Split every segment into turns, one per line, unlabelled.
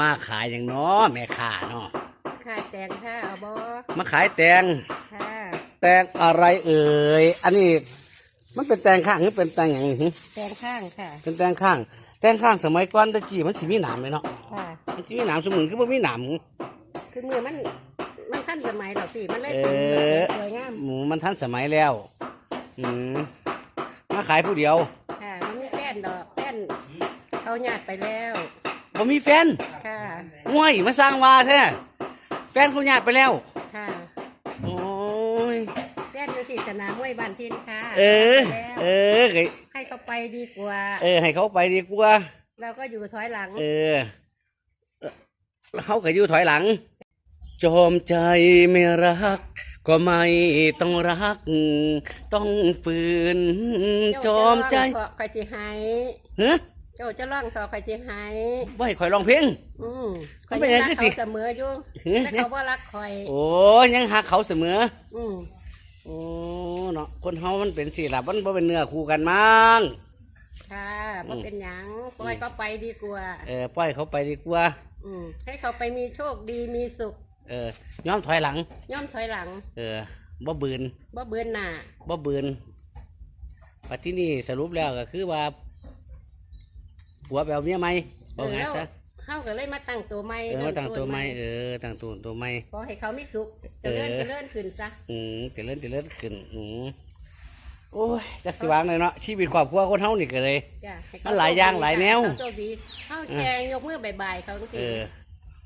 มาขายอย่างน้อแม่ค้าเนาะ
ค่ะแตงค่ะเอาบอ
มาขายแตง
ค่ะ
แตงอะไรเอ่ยอันนี้มันเป็นแตงข้างหรือเป็นแตงอย่างนี้
แตงข้างค่ะ
เป็นแตงข้าง แตงข้างสมัยก่อนตะกี้มันสิมีหนามไหมเนาะ
ค่ะ
มันสิมีหนามสมุนคือบ่มีหนาม
คือมือมันมันขั้นสมัยเราสิมันเลย
เอ
เป็น
อ
สวยงาม
หมูมันทันสมัยแล้วอืมมาขายผู้เดียว
ค่ะมันมีแป้นดอกแป้นเขาหยาดไปแล้ว
บ่มีแฟน
ค่ะ
ง่วยมาสร้างว่าแท้แฟนเขาญาติไปแล้ว
ค่ะ
โอ้ย
แป้นอยู่ที่สนามห้วยบ้านทินค่ะ
เออ
ไปแล้ว
เออให้
ให้เขาไปดีกว่า
เออ ให้เขาไปดีกว่า
เราก็อยู่ถอยหลัง
เออเขาก็อยู่ถอยหลัง จอมใจไม่รัก ก็ไม่ต้องรัก ต้องฝืน จอมใจ
เจ้าจะร้องขอคอยจีหาย
เฮ้ย
เจ้าจะร้องขอคอยจีหาย
ว่าให้คอยร้องเพลง
อืม
มันเป็นยังไง
รัก
สิ
เขาเสมออยู่
เฮ้ย
แต่เขาว่ารักคอย
โอ้ยังหักเขาเสมอ
อืม
โอ้เนาะคนเฮามันเป็นสิล่ะมันบ่เป็นเนื้อคู่กันมั้ง
ค่ะมันเป็นหยังปล่อยเขาไปดีกว่า
เออปล่อยเขาไปดีกว่า
อืมให้เขาไปมีโชคดีมีสุข
เออย้อมถอยหลัง
ย่อมถอยหลัง
เออบ่บืน
บ่เบือนหน้า
บ่บืนปัจที่นี่สรุปแล้วก็คือว่า ผัวไปเอาเมียใหม่เอาไงซะ
เฮาก็เลยมาตั้งตัวใหม่
เออ
ริ่
มาตั้งตัวใหม่
ให
เออตั้งตัวตัวใหม่
ขอให้เขามีสุข
เอ
เจ
อ
ริญเจริญขึ้นซะ
อืมเจริญเจริญขึ้นอืมโอ้ยจักสิวางเลยเนาะชีวิตครอบครัวคนเฮานี่ก็เลย
จ้ะให้เข
มันหลายอย่างหลายแนว
เขาโชคดีเฮาแชร์ยกมือบ่ายๆเขาจริ
เองอ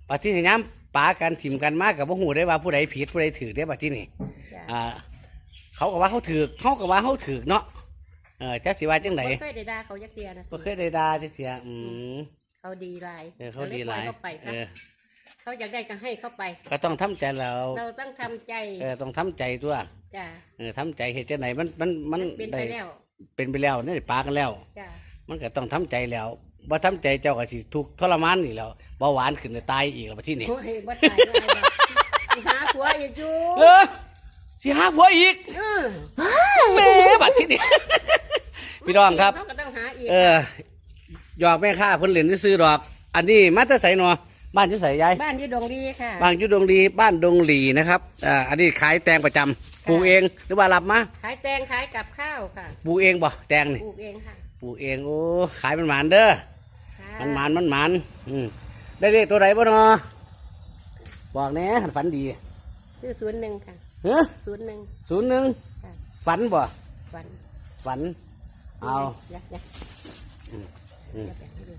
ปัจที่นี่ย้ำปากันถิ่มกันมากกับบ่ฮู้ได้ว่าผู้ใดผิดผู้ใดถือได้ปัจที่นี่
ๆจ้ะ
อ่าเขาก็ว่าเขาถือเขาก็ว่าเขาถือเนาะ เออจักสิว่าจังได
บ่เคยได้ด่าเขาจักเตียนะ
บ่เคยได้ด่าจักเสียอืม
เขาดีหลาย
เออเขาดีหลาย
เรปอเขาไป
เอ
ค่ะ
อ
เขาอยากได้ก็ให้เขาไป
ก็ต้องทำใจแล้ว
เราต้องทำใจ
เออต้องทำใจตัว
จ้ะ
เออทำใจเหตุจังไหนมันมันมัน
เป็นไป
ได้
แล้ว
เป็นไปแล้วนี่ปากันแล้ว
จ้ะ
มันก็ต้องทำใจแล้วบ่ทำใจเจ้าก็สิทุกข์ทรมานอีกแล้วเบาหวานขึ้นจะตายอีกแล้วบัดที่นี่
โอ้ยบ่ตายง่ายดอกสิหาผัวอีกอยู่
เออสิหาผัวอีก
เออ
แม่บัดที่นี่ พี่น้องครับ
เขาก็ต้องหาอีก
เออหยอกแม่ค้าเพิ่นเล่นซื้อๆดอก อันนี้มาแต่ไสเนาะบ้านอยู่ไสยาย
บ้านอยู่ดงดีค่ะ
บ้านอยู่ดงดีบ้านดงหลีนะครับอ่าอันนี้ขายแตงประจำปลูกเองหรือว่ารับมา
ขายแตงขายกับข้าวค่ะ
ปลูกเองบ่แตงนี่
ปลูกเองค่ะ
ปลูกเองโอ้ขายมันหมานเด้อ
ค่ะ
มันหมานมันหมานอืมได้เลขตัวไหนบ่เนาะบอกแหน่หันฝันดี
ซื้อศูนย์หนึ่งค่ะ
เฮ้ย
ศูนย์หนึ่ง
ศูนย์หนึ่ง
ค่ะ
ฝันบ่
วัน
ฝัน เอา
อย่าอย่า
อืมอืม
อย่าอย่าอย่า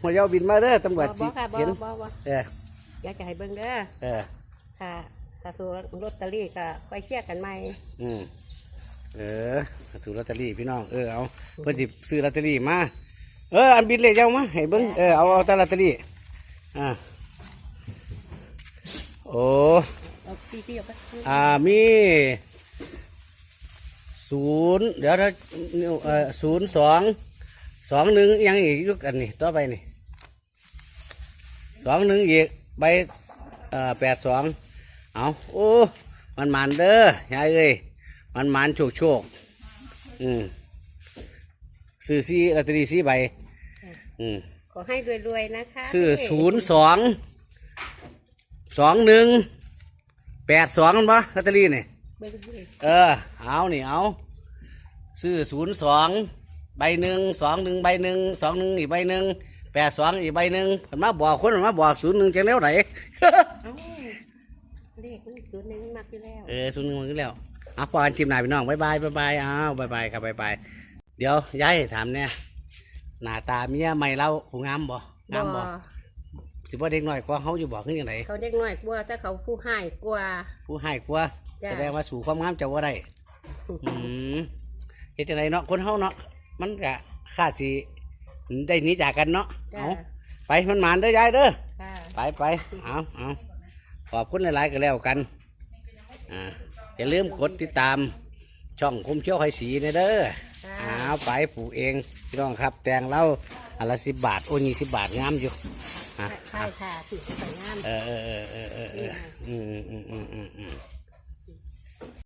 หัวเยาบินมาเด้อตำรวจ
บ่
สิ
ค่ะบ่
เขียน
บ่บ่
เออ
อยากจะให้เบิ่งเด้อ
เออ
ค่ะถ้าซื้อลอตเตอรี่ก็ไปเคลียร์กันใหม่
อืมเออถูกลอตเตอรี่พี่น้องเออเอาเพิ่นสิซื้อลอตเตอรี่มาเอออันบินเลขเจ้ามาให้เบิ่งเออเอาเอาแต่ลอตเตอรี่อ่าโอ้
เอาพี่พี่เอาไป
อ่ามี ศูนย์เดี๋ยวถ้าเอ่อศูนย์สองสองหนึ่งยังอีกอยุกอันนี้ต่อไปนี่สองหนึ่งอีกใบเอ่อแปดสองเอาโอ้มันหมันเด้อยายเอ้ยมันหมันโชคโชคอืมซื้อซีลอตเตอรี่ซีใบอืม
ขอให้รวยๆนะคะ
ซื้อ
พี่
ศูนย์สองสองหนึ่งแปดสองมันปะลอตเตอรี่นี่
เบิ่งดิ
เออ เอานี่เอาซื้อศูนย์สองใบหนึ่งสองหนึ่งใบหนึ่งสองหนึ่งอีกใบหนึ่งแปดสองอีกใบหนึ่งเพิ่นมาบอกคนเพิ่นมาบอกศูนย์หนึ่งจะแล้วไหน
เอ้าเลขมันศูนย์หนึ่งมักอยู่แล้ว
เออศูนย์หนึ่งมันก็แล้วเอาพอกันจิมหนายพี่น้องบายบายบายบายอ้าวบายบายครับบายบายเดี๋ยวยายถามเนี่ยหน้าตาเมียใหม่เราผู้งามบ่งามบ่ สิบ่เด็กน้อยกว่าเขาอยู่บอกคือยังไง
เขาเด็กน้อยกลัวแต่เขาผู้ให้กลัว
ผู้ให้กว่า
จ้ะ
แสดงว่าสู่ความงามเจะว่าได้อืมเฮ็ดจังไดเนาะคนเฮาเนาะมันก็ค่าสิได้หนีจากกันเนาะ
จ้า
เอาไปมันหมานเด้อยายเด้อ
ค่ะ
ไปไปเอาเอาขอบคุณหลายๆก็แล้วกันอ่าอย่าลืมกดติดตามช่องคุมเชี่ยวไข่สีนะเด้อ
ค่ะ
เอาไปปลูกเองพี่น้องครับ แตงเราอันละสิบบาท โอ้ยี่สิบบาทงามอยู่อะ
ใช่ค่ะถือสวยงาม
เออเออเออเออเออเอออืมอืมอืมอืมอืม